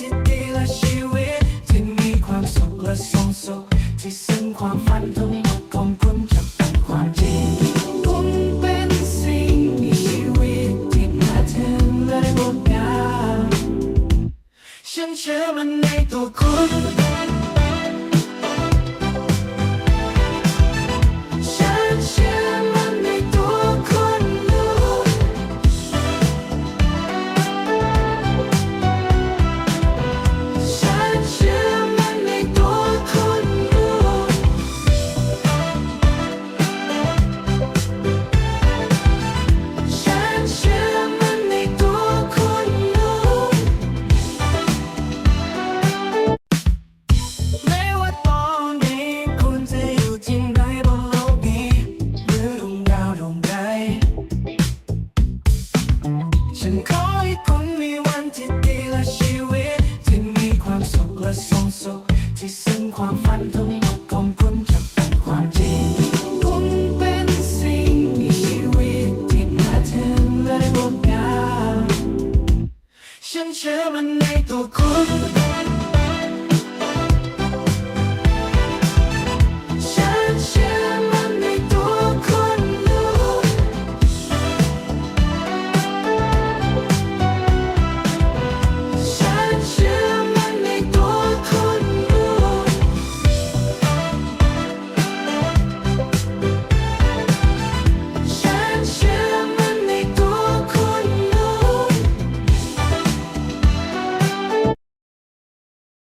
ที่ดีและชีวิตที่มีความสุขและทรงสุขที่ซึ่งความฝันทั้งหมดของคุณจะเป็นความจริงคุณเป็นสิ่งมีชีวิตที่มาถึงและงดงามฉันเชื่อมันในตัวคุณ ฉันขอให้คุมีวันที่ดีและชีวิต ที่มีความสุขและสงสุข ที่ซึ่งความฝันทั้งหมดของคุณจะเป็นความจริงคุณเป็นสิ่งมีชีวิตที่น่าทึ่งและงดงาฉันเชื่อมันในตัวคุณ